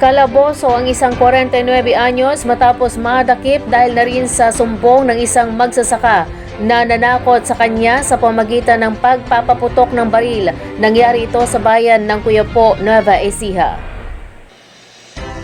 Kalaboso ang isang 49 anyos matapos madakip dahil na rin sa sumbong ng isang magsasaka na nanakot sa kanya sa pamagitan ng pagpapaputok ng baril. Nangyari ito sa bayan ng Cuyapo, Nueva Ecija.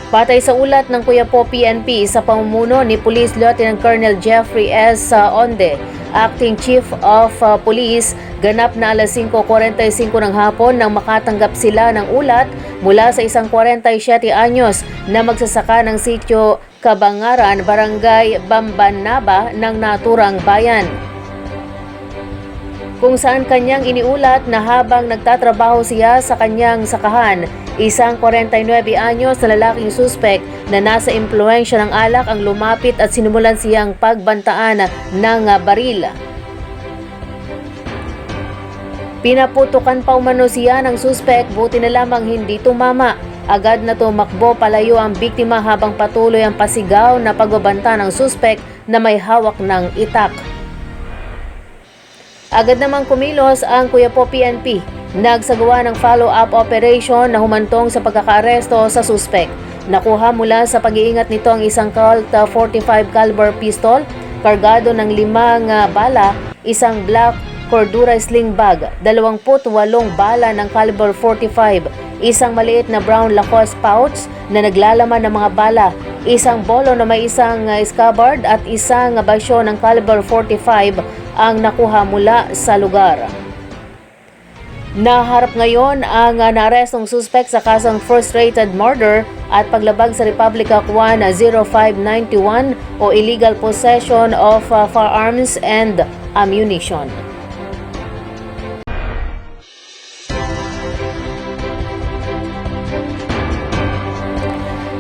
Patay sa ulat ng Cuyapo PNP sa pamumuno ni Police Lieutenant Colonel Jeffrey S. Onde, Acting Chief of uh, Police, ganap na alas 5.45 ng hapon nang makatanggap sila ng ulat mula sa isang 47 anyos na magsasaka ng sityo Kabangaran, Barangay Bambanaba ng naturang bayan kung saan kanyang iniulat na habang nagtatrabaho siya sa kanyang sakahan, isang 49 anyos na lalaking suspek na nasa impluensya ng alak ang lumapit at sinimulan siyang pagbantaan ng baril. Pinaputukan pa umano siya ng suspek buti na lamang hindi tumama. Agad na tumakbo palayo ang biktima habang patuloy ang pasigaw na pagbabanta ng suspek na may hawak ng itak. Agad namang kumilos ang Kuyapo PNP. Nagsagawa ng follow-up operation na humantong sa pagkakaaresto sa suspek. Nakuha mula sa pag-iingat nito ang isang Colt uh, 45 caliber pistol, kargado ng limang bala, isang black Cordura sling bag, 28 bala ng caliber 45, isang maliit na brown Lacoste pouch na naglalaman ng mga bala, isang bolo na may isang uh, scabbard at isang basyo ng caliber 45 ang nakuha mula sa lugar. Naharap ngayon ang uh, naarestong suspect sa kasong frustrated murder at paglabag sa Republic Act 1 0591 o illegal possession of firearms and ammunition.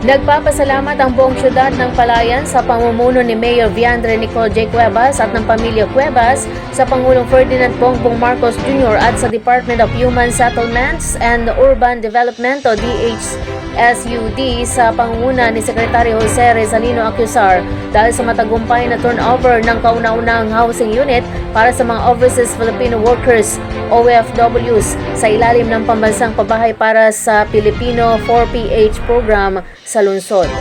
Nagpapasalamat ang buong syudad ng Palayan sa pamumuno ni Mayor Viandre Nicole J. Cuevas at ng pamilya Cuevas sa Pangulong Ferdinand Bongbong Marcos Jr. at sa Department of Human Settlements and Urban Development o DHSUD sa pangunguna ni Secretary Jose Rezalino Acusar dahil sa matagumpay na turnover ng kauna-unahang housing unit para sa mga overseas Filipino workers OFWs sa ilalim ng pambansang pabahay para sa Filipino 4PH program sa lungsod.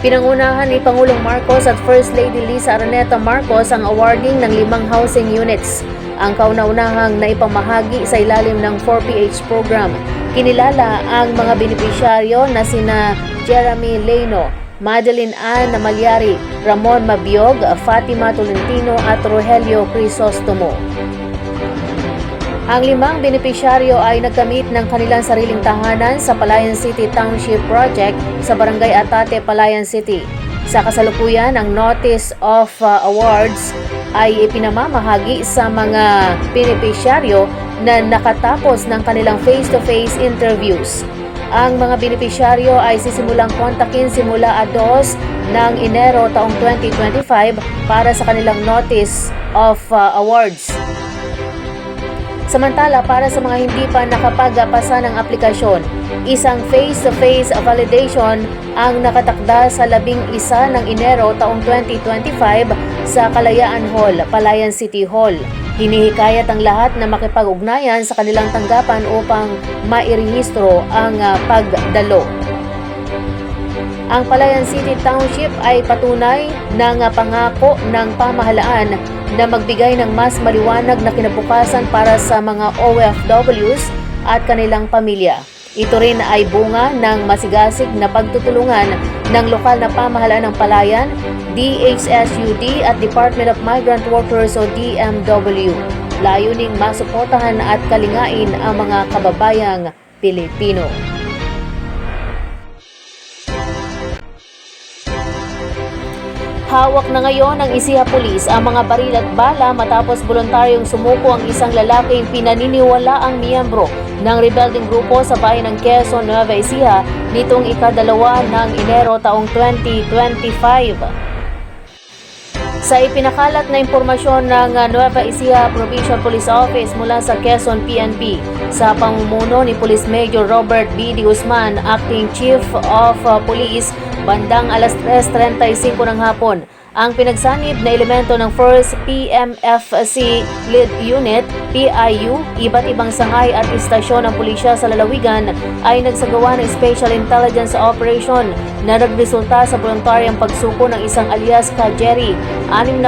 Pinangunahan ni Pangulong Marcos at First Lady Lisa Araneta Marcos ang awarding ng limang housing units. Ang kauna-unahang naipamahagi sa ilalim ng 4PH program. Kinilala ang mga benepisyaryo na sina Jeremy Leno, Madeline Ann Malyari, Ramon Mabiog, Fatima Tolentino at Rogelio Crisostomo. Ang limang benepisyaryo ay nagkamit ng kanilang sariling tahanan sa Palayan City Township Project sa Barangay Atate, Palayan City. Sa kasalukuyan, ang Notice of uh, Awards ay ipinamamahagi sa mga benepisyaryo na nakatapos ng kanilang face-to-face interviews. Ang mga benepisyaryo ay sisimulang kontakin simula a 2 ng Enero taong 2025 para sa kanilang Notice of uh, Awards. Samantala, para sa mga hindi pa nakapagpasa ng aplikasyon, isang face-to-face validation ang nakatakda sa labing isa ng Enero taong 2025 sa Kalayaan Hall, Palayan City Hall. Hinihikayat ang lahat na makipag-ugnayan sa kanilang tanggapan upang mairehistro ang uh, pagdalo. Ang Palayan City Township ay patunay ng pangako ng pamahalaan na magbigay ng mas maliwanag na kinabukasan para sa mga OFWs at kanilang pamilya. Ito rin ay bunga ng masigasig na pagtutulungan ng lokal na pamahalaan ng Palayan, DHSUD at Department of Migrant Workers o DMW. Layuning masuportahan at kalingain ang mga kababayang Pilipino. Hawak na ngayon ng Isiha Police ang mga baril at bala matapos voluntaryong sumuko ang isang lalaking pinaniniwala ang miyembro ng rebelding grupo sa bayan ng Quezon, Nueva Ecija nitong ikadalawa ng Enero taong 2025. Sa ipinakalat na impormasyon ng Nueva Ecija Provincial Police Office mula sa Quezon PNP sa pamumuno ni Police Major Robert B. D. Guzman, Acting Chief of uh, Police, bandang alas 3.35 ng hapon, ang pinagsanib na elemento ng 1st PMFC Lead Unit, PIU, iba't ibang sangay at istasyon ng pulisya sa lalawigan ay nagsagawa ng Special Intelligence Operation na nagresulta sa voluntaryang pagsuko ng isang alias Kajeri, 66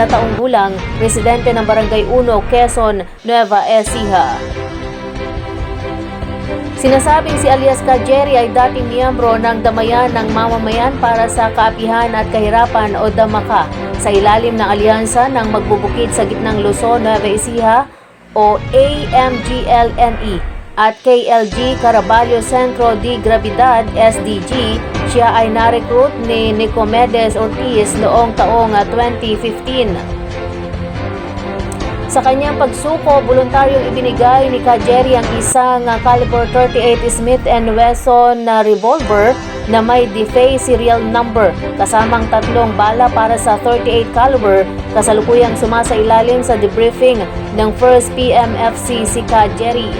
na taong gulang, residente ng Barangay 1, Quezon, Nueva Ecija. Sinasabing si alias Kajeri ay dating miyembro ng Damayan ng Mamamayan para sa Kaapihan at Kahirapan o Damaka sa ilalim ng alyansa ng magbubukid sa gitnang Luzon, Nueva Ecija o AMGLNE at KLG Caraballo Centro de Gravidad SDG. Siya ay na-recruit ni Nicomedes Ortiz noong taong ah, 2015. Sa kanyang pagsuko, voluntaryong ibinigay ni Kajeri ang isang uh, caliber 38 Smith Wesson na revolver na may DFA serial number kasamang tatlong bala para sa 38 caliber kasalukuyang sumasailalim sa debriefing ng 1st PMFC si Kajeri.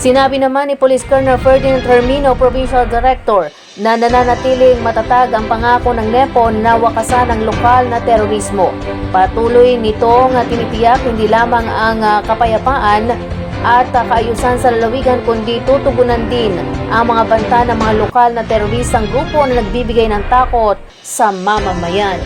Sinabi naman ni Police Colonel Ferdinand Hermino, Provincial Director, na nananatiling matatag ang pangako ng NEPO na wakasan ang lokal na terorismo. Patuloy nitong tinitiyak hindi lamang ang ah, kapayapaan at kaayusan sa lalawigan kundi tutugunan din ang mga banta ng mga lokal na teroristang grupo na nagbibigay ng takot sa mamamayan.